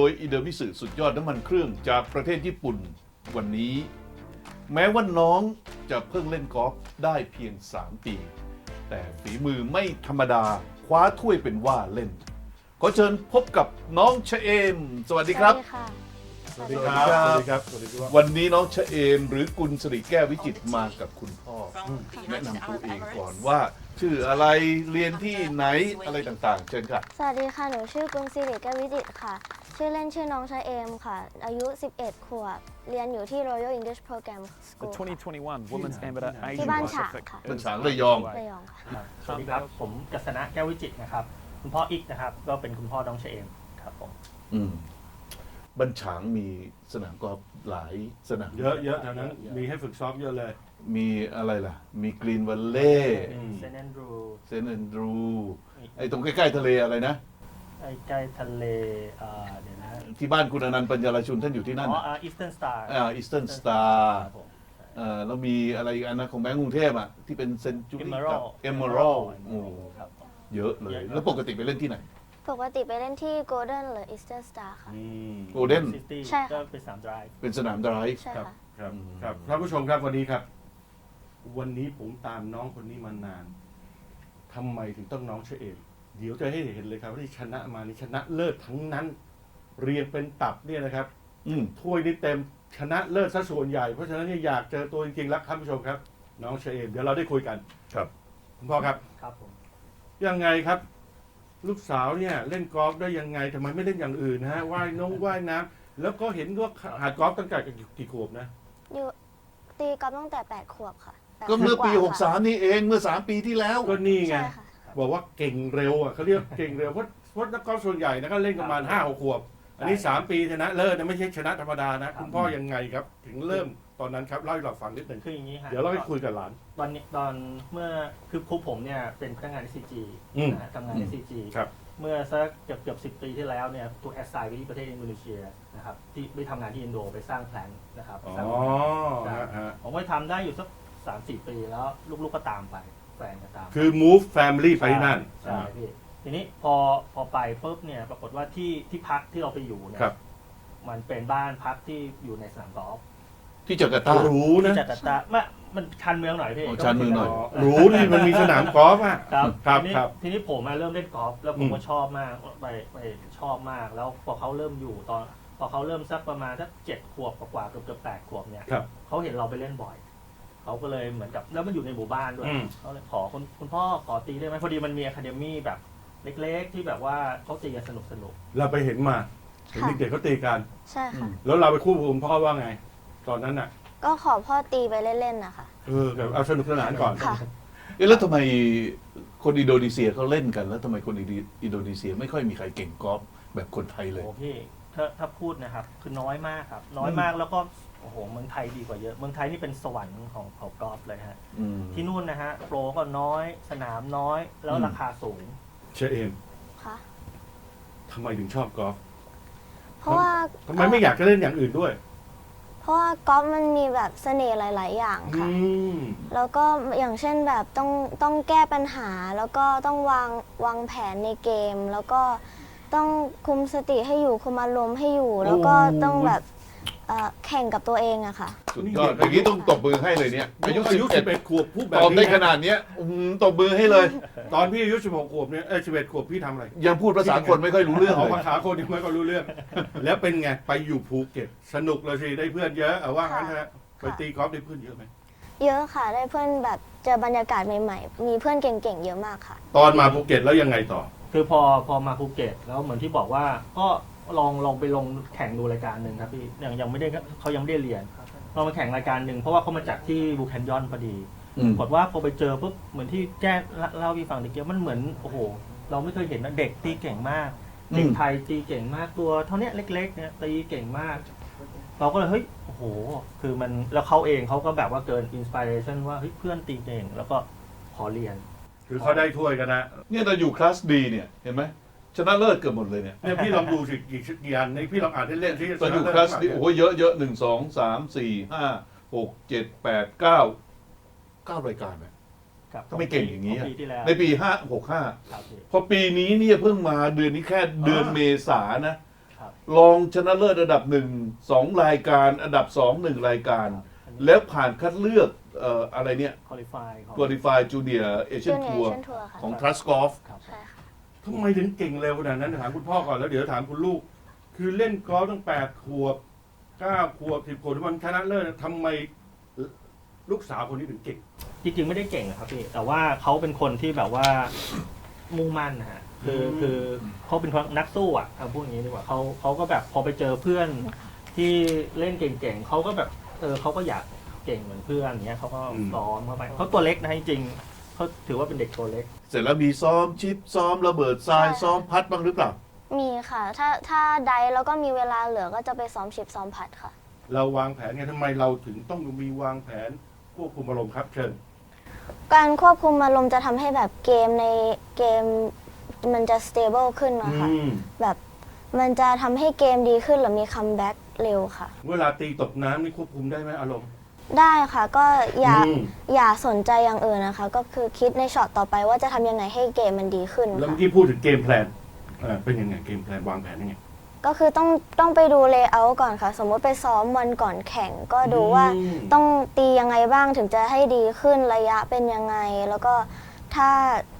โดยอิเดมิสึสุดยอดน้ำมันเครื่องจากประเทศญี่ปุ่นวันนี้ แม้ว่าน้องจะเพิ่งเล่นกอล์ฟได้เพียง 3 ปี แต่ฝีมือไม่ธรรมดาคว้าถ้วยเป็นว่าเล่น ขอเชิญพบกับน้องชะเอม สวัสดีครับ สวัสดีค่ะสวัสดีครับ สวัสดีครับ สวัสดีครับ วันนี้น้องชะเอม หรือกุลสริแก้ววิจิตรมากับคุณพ่อแนะนำตัวเองก่อนว่า ชื่ออะไรเรียนที่ไหนอะไรต่างๆ เชิญค่ะ สวัสดีค่ะ หนูชื่อกุลสิริแก้ววิจิตรค่ะ ชื่อเล่นชื่อน้องชายเอมค่ะ อายุ 11 ขวบ เรียนอยู่ที่ Royal English Program The School ค่ะ 2021 Women's Amateur ที่ Asian บ้านฉาง Pacific ค่ะ เป็นฉางระยอง ระยองค่ะ สวัสดีครับ ผมกัษณะแก้ววิจิตรนะครับ คุณพ่ออีกนะครับ ก็เป็นคุณพ่อน้องเชเอมครับผม อืมบัญชางมีสนามกอล์ฟหลายสนาม เยอะเยอะแถวนั้นมีให้ฝึกซ้อมเยอะเลย มีอะไรล่ะ มีกรีนวัลเล่อืม เซนแอนดรูเซนต์แอนดรู ไอ้ตรงใกล้ๆทะเลอะไรนะใกล้ๆทะเลเอ่อเดี๋ยวนะที่บ้านคุณอนันต์ปัญญาลชุนท่านอยู่ที่นั่นอ๋ออีสเทิร์นสตาร์อ่าอีสเทิร์นสตาร์ครับผมเอ่อแล้วมีอะไรอีกอันนะของแบงก์กรุงเทพอะ ที่เป็นเซนจูรี่ Emerald เอเมอรัล Emerald ครับผม เยอะเลยแล้วปกติไปเล่นที่ไหน ปกติไปเล่นที่ Golden หรือ Eastern Star ค่ะ อืมโกลเด้นซิตี้ใช่ค่ะ ก็เป็นสามดราย เป็นสนามไดรฟ์ ใช่ครับค่ะ ครับอืมครับท่านผู้ชมครับวันนี้ครับ วันนี้ผมตามน้องคนนี้มานานทำไมถึงต้องน้องเชเอมเดี๋ยวจะให้เห็นเลยครับว่าที่ชนะมานี่ชนะเลิศทั้งนั้น เรียงเป็นตับเนี่ยนะครับ อืมถ้วยนี่เต็มชนะเลิศซะส่วนใหญ่ เพราะฉะนั้นเนี่ยอยากเจอตัวจริงๆแล้วท่านผู้ชมครับ น้องเชเอมเดี๋ยวเราได้คุยกันครับคุณพ่อครับครับผมยังไงครับ ลูกสาวเนี่ยเล่นกอล์ฟได้ยังไงทำไมไม่เล่นอย่างอื่นนะฮะว่ายน้องว่ายน้ำแล้วก็เห็นว่าหัดกอล์ฟตั้งแต่กี่ขวบนะ อยู่ตีกอล์ฟตั้งแต่8ขวบค่ะแปด ก็เมื่อปีขวบค่ะ63 นี่เองเมื่อ 3 ปีที่แล้ว ก็นี่ไง ใช่ค่ะ บอกว่าเก่งเร็วอะเขาเรียกเก่งเร็วเพราะเพราะนักกอล์ฟส่วนใหญ่นะก็เล่นกันมาห้าหกขวบ อันนี้สามปีชนะเลิศนะไม่ใช่ชนะธรรมดานะ คุณพ่อยังไงครับ ถึงเริ่มตอนนั้นครับเล่าให้เราฟังนิดหนึ่งคืออย่างนี้ฮะเดี๋ยวเราไปคุยกับหลาน ตอนนี้ตอนเมื่อคือครูผมเนี่ยเป็นพนักงาน SCG อืมนะฮะทำงาน อืม SCG ครับ เมื่อสักเกือบเกือบสิปีที่แล้วเนี่ยถูกแอสไซน์ไปที่ประเทศอินโดนีเซียนะครับที่ไปทำงานที่อินโดไปสร้างแพลนนะครับอ๋อสร้าง ฮะฮะผมไปทำได้อยู่สัก สามสี่ปีแล้วลูกๆก็ตามไป แฟนก็ตามคือ move family ไปที่นั่นใช่พี่ทีนี้พอพอไปปุ๊บเนี่ยปรากฏว่าที่ที่พักที่เราไปอยู่เนี่ยครับ มันเป็นบ้านพักที่อยู่ในสนามกอล์ฟที่จาการ์ตา รู้นะ ที่จัดตามันมันชันเมืองหน่อยพี่อ๋อชานเมืองหน่อย รู้นี่มันมีสนามกอล์ฟอะ ครับครับทีนี้ครับทีนี้ผมมาเริ่มเล่นกอล์ฟแล้วผอืมมก็ชอบมากไปไปชอบมาก แล้วพอเขาเริ่มอยู่ตอน พอเขาเริ่มสักประมาณสักเจ็ดขวบกว่าๆเกือบเกือบแปดขวบเนี่ยครับ เขาเห็นเราไปเล่นบ่อย เขาก็เลยเหมือนกับแล้วมันอยู่ในหมู่บ้านด้วยอืม เขาเลยขอคุณคุณพ่อขอตีได้ไหมพอดีมันมีอะคาเดมี่แบบเล็กๆ ที่แบบว่าเขาตีกันสนุกสนุกเราไปเห็นมาเห็นค่ะ เด็กๆเขาตีกัน ใช่ค่ะ แล้วเราไปคู่กับคุณพ่อว่าไง ตอนนั้นน่ะก็ขอพ่อตีไปเล่นๆนะคะ เออแบบเอาสนุกสนานก่อน ค่ะ เอ๊ะแล้วทำไมคนอินโดนีเซียเขาเล่นกัน แล้วทำไมคนอินโดนีเซียไม่ค่อยมีใครเก่งกอล์ฟแบบคนไทยๆเลย โอ้พี่ถ้าถ้าพูดนะครับ คือน้อยมากครับ น้อยมากแล้วก็โอ้โหเมืองไทยดีกว่าเยอะ เมืองไทยนี่เป็นสวรรค์ของของกอล์ฟเลยฮะ อืม ที่นู่นนะฮะโปรก็น้อย สนามน้อย แล้วอืม ราคาสูง เชเอมค่ะ ทำไมถึงชอบกอล์ฟเพราะว่าทำไมไม่อยากจะเล่นอย่างอื่นด้วย เพราะว่ากอล์ฟมันมีแบบเสน่ห์หลาย ๆ อย่างค่ะอืมแล้วก็อย่างเช่นแบบต้องต้องแก้ปัญหา แล้วก็ต้องวางวางแผนในเกม แล้วก็ต้องคุมสติให้อยู่คุมอารมณ์ให้อยู่ แล้วก็โอ้ต้องแบบ เอ่อแข่งกับตัวเองอะค่ะ สุดยอดอย่างนี้ต้องตบมือให้เลยเนี่ยอายุอายุ11 11ขวบพูดแบตบอบได้นี้ขนะนาดเนี้ยอืมตบมือให้เลย ตอนพี่อายุ16ขวบเนี่ยเอ้ย11ขวบพี่ทำอะไรยังพูดภาษาคนไม่ค่อยรู้เรื่องออกเลยภาษาคนยังไม่ก็รู้เรื่อง แล้วเป็นไงไปอยู่ภูเก็ตสนุกเลยสิได้เพื่อนเยอะเอาว่างั้นนะไปตีกอล์ฟได้เพื่อนเยอะไหมเยอะค่ะ ได้เพื่อนแบบเจอบรรยากาศใหม่ๆ มีเพื่อนเก่งๆ เยอะมากค่ะ ตอนมาภูเก็ตแล้วยังไงต่อ คือพอพอมาภูเก็ตแล้วเหมือนที่บอกว่าก็ ลองลองไปลงแข่งดูรายการหนึ่งครับพี่ยังยังไม่ได้เขายังไม่ได้เรียนลองมาแข่งรายการหนึ่งเพราะว่าเขามาจากที่บูแคนยอนพอดีอืมปรากฏว่าพอไปเจอปุ๊บเหมือนที่แจ้เล่าพี่ฟังตะเกียบมันเหมือนโอ้โห เราไม่เคยเห็นนะเด็กตีเก่งมากเด็กไทยตีเก่งมากตัวเท่าเนี้ยเล็ก ๆ เนี่ยตีเก่งมาก เราก็เลยเฮ้ยโอ้โห คือมันแล้วเขาเองเขาก็แบบว่าเกินอินสปิเรชันว่าเฮ้ยเพื่อนตีเก่งแล้วก็ขอเรียน คือเขาได้ถ้วยกันนะเนี่ยเราอยู่คลาสดีเนี่ยเห็นไหม ชนะเลิศเกือบหมดเลยเนี่ยเนี่ยพี่ลองดูสิกี่กี่อันในพี่ลองอ่านเล่นๆที่ตอนอยู่คลาสดีโอ้โหเยอะเยอะหนึ่งสองสามสี่ห้าหกเจ็ดแปดเก้าเก้ารายการเนี่ยครับทำไมเก่งอย่างนี้นี้อะ ปีที่แล้วในปีห้าหกห้าครับพี่พอปีนี้เนี่ยเพิ่งมาเดือนนี้แค่เดือนอ่าเมษานะ ครับ รองชนะเลิศอันดับหนึ่งสองรายการ อันดับสองหนึ่งรายการแล้วผ่านคัดเลือกเอ่ออะไรเนี่ยคอลิฟายของ Qualify Junior Asian Junior Tour Asian Tour ค่ะของ Trust Golf ครับ ใช่ค่ะ ทำไมถึงเก่งเร็วขนาดนั้นถามคุณพ่อก่อนแล้วเดี๋ยวถามคุณลูก คือเล่นกอล์ฟตั้งแปดขวบเก้าขวบสิบขวบมันชนะเลิศทำไมลูกสาวคนนี้ถึงเก่ง จริงๆไม่ได้เก่งนะครับพี่แต่ว่าเขาเป็นคนที่แบบว่ามุ่งมั่นนะฮะคืออืม คือเขาเป็นคนนักสู้อะเอาพูดอย่างนี้ดีกว่าเขาเขาก็แบบพอไปเจอเพื่อนที่เล่นเก่งๆเขาก็แบบเออเขาก็อยากเก่งเหมือนเพื่อนอย่างเงี้ยเขาก็ซ้อมเข้าไปเขาตัวเล็กนะจริงๆ เขาถือว่าเป็นเด็กตัวเล็ก เสร็จแล้วมีซ้อมชิปซ้อมระเบิดทรายใช่ ซ้อมพัดบ้างหรือเปล่า มีค่ะ ถ้าถ้าไดแล้วก็มีเวลาเหลือก็จะไปซ้อมชิปซ้อมพัดค่ะ เราวางแผนไงทำไมเราถึงต้องมีวางแผนควบคุมอารมณ์ครับเชิญ การควบคุมอารมณ์จะทำให้แบบเกมในเกมมันจะ stable ขึ้นนะคะอืมแบบมันจะทำให้เกมดีขึ้นหรือมีคัมแบ็กเร็วค่ะ เวลาตีตกน้ำนี่ควบคุมได้ไหมอารมณ์ ได้ค่ะก็อย่าอืม อย่าสนใจอย่างอื่นนะคะ ก็คือคิดในช็อตต่อไปว่าจะทำยังไงให้เกมมันดีขึ้นแล้วค่ะเมื่อกี้พูดถึงเกมแพลนอ่าเป็นยังไงเกมแพลนวางแผนยังไง ก็คือต้องต้องไปดูเลเยอร์ก่อนค่ะ สมมติไปซ้อมวันก่อนแข่ง ก็ดูว่าอืมต้องตียังไงบ้างถึงจะให้ดีขึ้นระยะเป็นยังไง แล้วก็ถ้า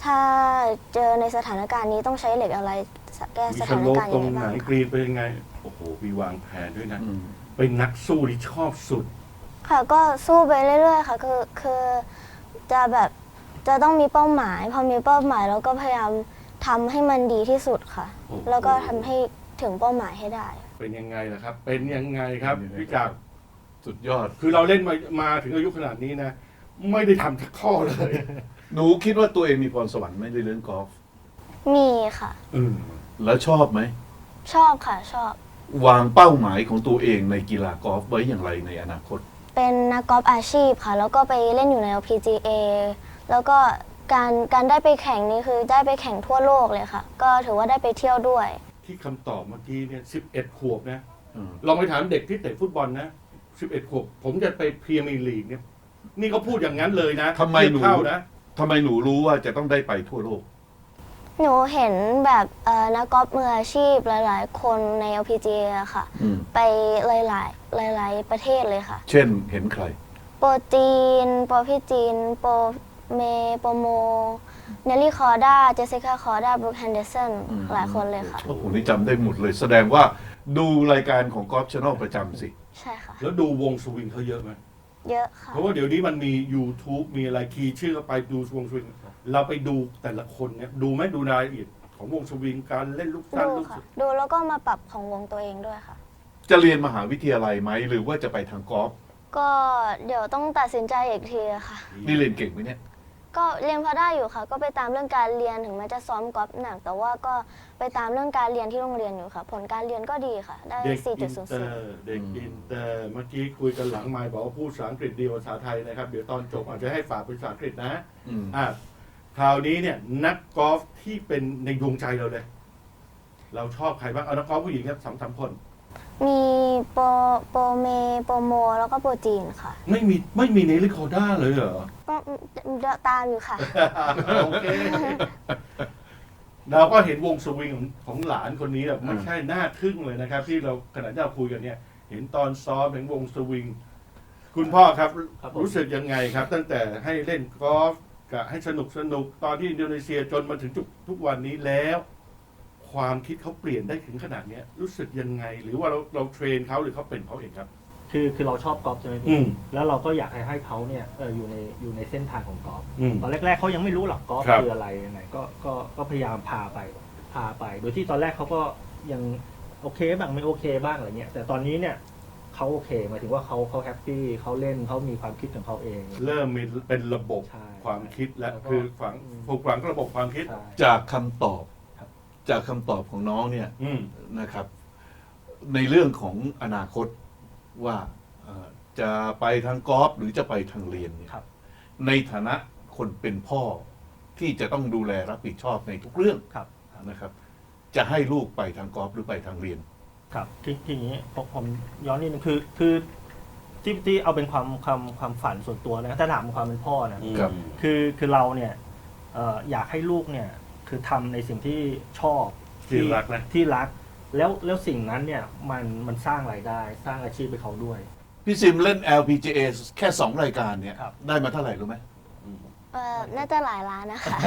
ถ้าเจอในสถานการณ์นี้ต้องใช้เหล็กอะไรแก้มีสสถานโลปการณ์ตรยังงไงไหนบ้างกรีนเป็นยังไง โอ้โหมีวางแผนด้วยนะ อืม เป็นนักสู้ที่ชอบสุด ค่ะก็สู้ไปเรื่อยๆค่ะคือคือจะแบบจะต้องมีเป้าหมาย พอมีเป้าหมายแล้วก็พยายามทำให้มันดีที่สุดค่ะโอ้โหแล้วก็ทำให้ถึงเป้าหมายให้ได้ เป็นยังไงล่ะครับ เป็นยังไงครับพี่จักรสุดยอด คือเราเล่นมามาถึงอายุขนาดนี้นะ ไม่ได้ทำสักข้อเลย หนูคิดว่าตัวเองมีพรสวรรค์ไหมในเรื่องกอล์ฟมีค่ะ อืมแล้วชอบไหม ชอบค่ะชอบ วางเป้าหมายของตัวเองในกีฬากอล์ฟไว้อย่างไรในอนาคต เป็นนักกอล์ฟอาชีพค่ะ แล้วก็ไปเล่นอยู่ใน LPGA แล้วก็การการได้ไปแข่งนี่คือได้ไปแข่งทั่วโลกเลยค่ะ ก็ถือว่าได้ไปเที่ยวด้วย ที่คำตอบเมื่อกี้เนี่ยสิบเอ็ดขวบนะอืมลองไปถามเด็กที่เตะฟุตบอลนะสิบเอ็ดขวบ ผมจะไปพรีเมียร์ลีกเนี่ย นี่เขาพูดอย่างนั้นเลยนะทำไมหนู เทียบเท่านะ ทำไมหนูรู้ว่าจะต้องได้ไปทั่วโลก หนูเห็นแบบเอ่อนักกอล์ฟมืออาชีพหลาย ๆ คนใน LPGA อะค่ะ อืม ไปหลาย ๆ หลาย ๆ ประเทศเลยค่ะ เช่นเห็นใคร โปรจีน โปรพี่จีน โปรเมโปรโม เนลลี่คอร์ด้า เจสสิก้าคอร์ด้า บรูคแฮนเดอร์สันอืมหลายคนเลยค่ะ โอ้โหนี่จำได้หมดเลย แสดงว่าดูรายการของกอล์ฟช n น l ประจำสิ ใช่ค่ะ แล้วดูวงสวิงเขาเยอะไหม เยอะค่ะ เพราะว่าเดี๋ยวนี้มันมี YouTube มีอะไรคีย์ชื่อเข้าไปดูวงสวิง เราไปดูแต่ละคนเนี่ยดูไหมดูรายละเอียดของวงสวิงการเล่นลูกสั้นดูลูกค่ะสุดดูแล้วก็มาปรับของวงตัวเองด้วยค่ะ จะเรียนมหาวิทยาลัยไหมหรือว่าจะไปทางกอล์ฟก็เดี๋ยวต้องตัดสินใจอีกทีค่ะ นี่เรียนเก่งไหมเนี่ย ก็เรียนพอได้อยู่ค่ะ ก็ไปตามเรื่องการเรียนถึงแม้จะซ้อมกอล์ฟหนัก แต่ว่าก็ไปตามเรื่องการเรียนที่โรงเรียนอยู่ค่ะ ผลการเรียนก็ดีค่ะ ได้ เด็กอินเตอ4.00 ร์เด็กอินเตอร์เมื่อกี้คุยกันหลังไมค์บอกว่าพูดภาษาอังกฤษดีกว่าภาษาไทยนะครับ เดี๋ยวตอนจบอาจจะให้ฝากเป็นภาษาอังกฤษนะอืมอะคราวนี้เนี่ยนักกอล์ฟที่เป็นในดวงใจเราเลย เราชอบใครบ้างเอานักกอล์ฟผู้หญิงครับสามสามคน มีโปรโปรเมโปรโม แล้วก็โปรจีนค่ะ ไม่มีไม่มีเนลิโคด้าเลยเหรอ ก็ตามอยู่ค่ะ โอเคเราก็เห็นวงสวิงของของหลานคนนี้แบบไม่ใช่หน้าทึ่งเลยนะครับ ที่เราขณะที่เราคุยกันเนี่ย เห็นตอนซ้อมเห็นวงสวิง คุณพ่อครับครับผม รู้สึกยังไงครับ ตั้งแต่ให้เล่นกอล์ฟกับให้สนุกสนุกตอนที่อินโดนีเซียจนมาถึงจุดทุกวันนี้แล้ว ความคิดเขาเปลี่ยนได้ถึงขนาดเนี้ยรู้สึกยังไง หรือว่าเราเราเทรนเขาหรือเขาเป็นเขาเองครับ คือคือเราชอบกอล์ฟใช่ไหมอืพี่ม แล้วเราก็อยากให้ให้เขาเนี่ยเอออยู่ในอยู่ในเส้นทางของกอล์ฟอืม ตอนแรกๆเขายังไม่รู้หรอกกอล์ฟครับ คืออะไรยังไงก็ก็ก็พยายามพาไปพาไป โดยที่ตอนแรกเขาก็ยังโอเคบ้างไม่โอเคบ้างอะไรเงี้ยแต่ตอนนี้เนี่ยเขาโอเคหมายถึงว่าเขาเขาแฮปปี้เขาเล่นเขามีความคิดของเขาเอง เริ่มมีเป็นระบบใช่ความคิดและแล้วก็คือฝังอืม ผูกฝังระบบความคิด ใช่ จากคำตอบครับ จากคำตอบของน้องเนี่ยอืม นะครับ ในเรื่องของอนาคตว่าเอ่อจะไปทางกอล์ฟหรือจะไปทางเรียนเนี่ยครับ ในฐานะคนเป็นพ่อที่จะต้องดูแลรับผิดชอบในทุกเรื่องครับ นะครับ จะให้ลูกไปทางกอล์ฟหรือไปทางเรียน ครับทีทีนี้ผมผมย้อนนิดนึงคือคือที่ที่เอาเป็นความความความฝันส่วนตัวนะถ้าถามความเป็นพ่อนะครับ คือคือเราเนี่ยเอ่ออยากให้ลูกเนี่ย คือทำในสิ่งที่ชอบที่รักนะ ที่รัก แล้วแล้วสิ่งนั้นเนี่ยมันมันสร้างรายได้สร้างอาชีพให้เขาด้วย พี่ซิมเล่น LPGA แค่ 2 รายการเนี่ย ครับ ได้มาเท่าไหร่รู้ไหม เออน่าจะหลายล้านนะคะ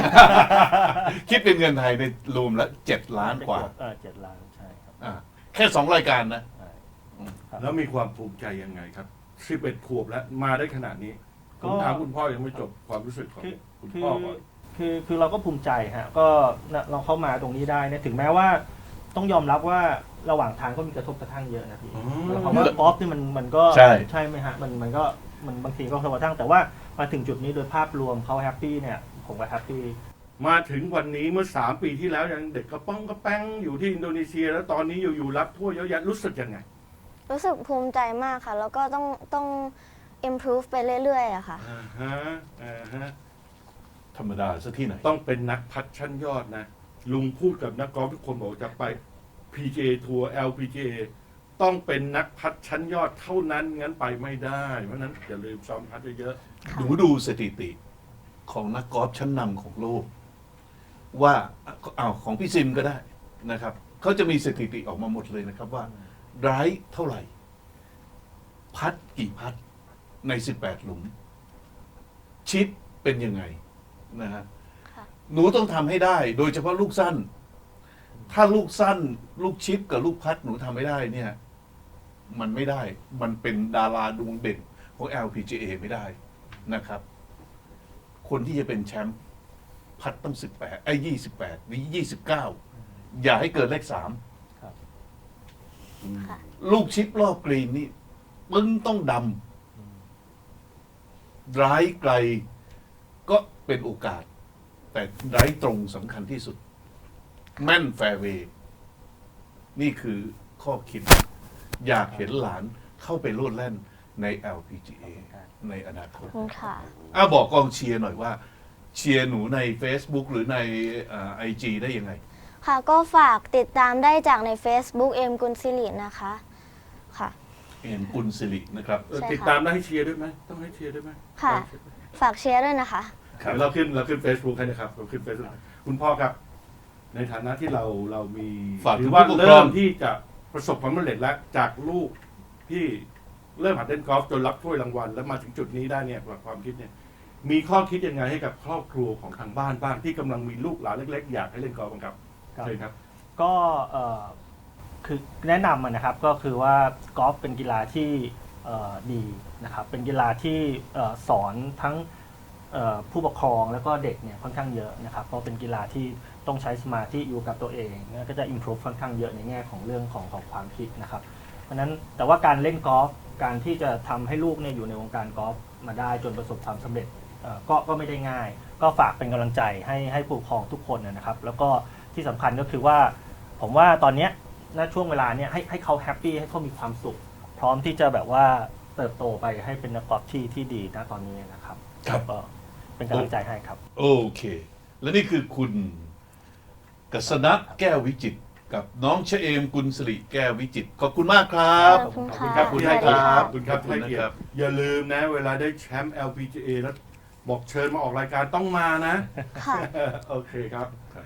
คิดเป็นเงินไทยในรวมแล้ว7ล้านกว่าเออเจ็ดล้านใช่ครับอ่าแค่ 2 รายการนะ ใช่แล้วมีความภูมิใจยังไงครับ 11 ขวบแล้วมาได้ขนาดนี้ ผก็มถามคุณพ่อยังไม่จบความรู้สึกของคือ คุณคือพ่อก่อน คือคือเราก็ภูมิใจฮะก็นะเราเข้ามาตรงนี้ได้เนี่ยถึงแม้ว่าต้องยอมรับว่าระหว่างทางก็มีกระทบกระทั่งเยอะนะพี่อ๋อแล้วคำว่ากอล์ฟนี่มันมันก็ใช่ใช่ไหมฮะมันมันก็มันบางทีก็กระทบกระทั่งแต่ว่ามาถึงจุดนี้โดยภาพรวมเขาแฮปปี้เนี่ยผมก็แฮปปี้มาถึงวันนี้เมื่อสามปีที่แล้วยังเด็กกระป้องกระแป้งอยู่ที่อินโดนีเซีย แล้วตอนนี้อยู่ๆรับทั่วยเยอะแยะรู้สึกยังไง รู้สึกภูมิใจมากค่ะ แล้วก็ต้องต้อง improve ไปเรื่อยๆอะค่ะอ่าฮะอ่าฮะ ธรรมดาซะที่ไหน ต้องเป็นนักพัดชั้นยอดนะ ลุงพูดกับนักกอล์ฟทุกคนบอกจะไป PGA ทัวร์ LPGA ต้องเป็นนักพัดชั้นยอดเท่านั้นงั้นไปไม่ได้ เพราะฉะนั้นอย่าลืมซ้อมพัดเยอะหนูดูสถิติของนักกอล์ฟชั้นนำของโลก ว่าเอาวของพี่ซิมก็ได้นะครับเขาจะมีสถิติออกมาหมดเลยนะครับว่าไร้เท่าไหร่ พัดกี่พัดใน 18 หลุม ชิปเป็นยังไง นะฮะค่ะ หนูต้องทำให้ได้ โดยเฉพาะลูกสั้น ถ้าลูกสั้น ลูกชิปกับลูกพัดหนูทำไม่ได้เนี่ย มันไม่ได้ มันเป็นดาราดวงเด่นของ LPGA ไม่ได้นะครับ คนที่จะเป็นแชมป์พัดต้อง18ไอ้28นี้29อย่าให้เกินเลขค่ะ3ลูกชิปรอบกรีนนี่ปึ้งต้องดำร้ายไกล ก็เป็นโอกาส แต่ไร้ตรงสำคัญที่สุด แม่นแฟร์เวย์นี่คือข้อคิด อยากเห็นหลานเข้าไปโลดแล่นใน LPGA ในอนาคตขอบคุณค่ะอ้าบอกกองเชียร์หน่อยว่า เชียร์หนูใน Facebook หรือในไอจีได้ยังไง ค่ะก็ฝากติดตามได้จากใน Facebook เอ็มกุลศิรินะคะ ค่ะ เอ็นกุลสิรินะครับๆเออใช่ค่ะ ติดตามได้ให้เชียร์ด้วยไหมต้องให้เชียร์ด้วยไหม ค่ะ ฝากเชียร์ด้วยนะคะ ครับเดี๋ยวเราขึ้นเราขึ้น Facebook ให้นะครับเราขึ้น Facebook คุณพ่อครับ ในฐานะที่เราเรามีฝากหถึรืงอว่าผู้ปกครเริ่องมที่จะประสบความสำเร็จแล้วจากลูกที่เริ่มหัดเล่นกอล์ฟจนรับถ้วยรางวัล แล้วมาถึงจุดนี้ได้เนี่ยความคิดเนี่ย มีข้อคิดยังไงให้กับครอบครัวของทางบ้านบ้างที่กำลังมีลูกหลานเล็ก ๆ อยากให้เล่นกอล์ฟบ้างครับครับ เชิญครับ ก็เอ่อคือแนะนำอะนะครับก็คือว่ากอล์ฟเป็นกีฬาที่เอ่อ ดีนะครับเป็นกีฬาที่อสอนทั้งผู้ปกครองแล้วก็เด็กเนี่ยค่อนข้างเยอะนะครับเพราะเป็นกีฬาที่ต้องใช้สมาธิอยู่กับตัวเองก็จะ improve ค่อนข้างเยอะในแง่ของเรื่องของของความคิดนะครับ เพราะนั้นแต่ว่าการเล่นกอล์ฟการที่จะทำให้ลูกเนี่ยอยู่ในวงการกอล์ฟมาได้จนประสบความสำเร็จก็ก็ไม่ได้ง่าย ก็ฝากเป็นกำลังใจให้ให้ผู้ปกครองทุกคนนะครับ แล้วก็ที่สำคัญก็คือว่า ผมว่าตอนเนี้ยณช่วงเวลาเนี้ยให้ให้เขาแฮปปี้ให้เขามีความสุข พร้อมที่จะแบบว่าเติบโตไปให้เป็นนักกอล์ฟที่ที่ดีนะตอนนี้นะครับครับ ก็เป็นกำลังใจให้ครับ โอเค และนี่คือคุณกัษณะแก้ววิจิตรกับน้องชะเอมกุลสิริแก้ววิจิตรขอบคุณมากครับ ขอบคุณขอบค่ะคุณครับคุณให้สวัสดีคค่ะรับคุณครับขอบคุณให้เกียรนะครับติอย่าลืมนะ เวลาได้แชมป์ LPGA แล้วบอกเชิญมาออกรายการต้องมานะ ค่ะ โอเคครับครับ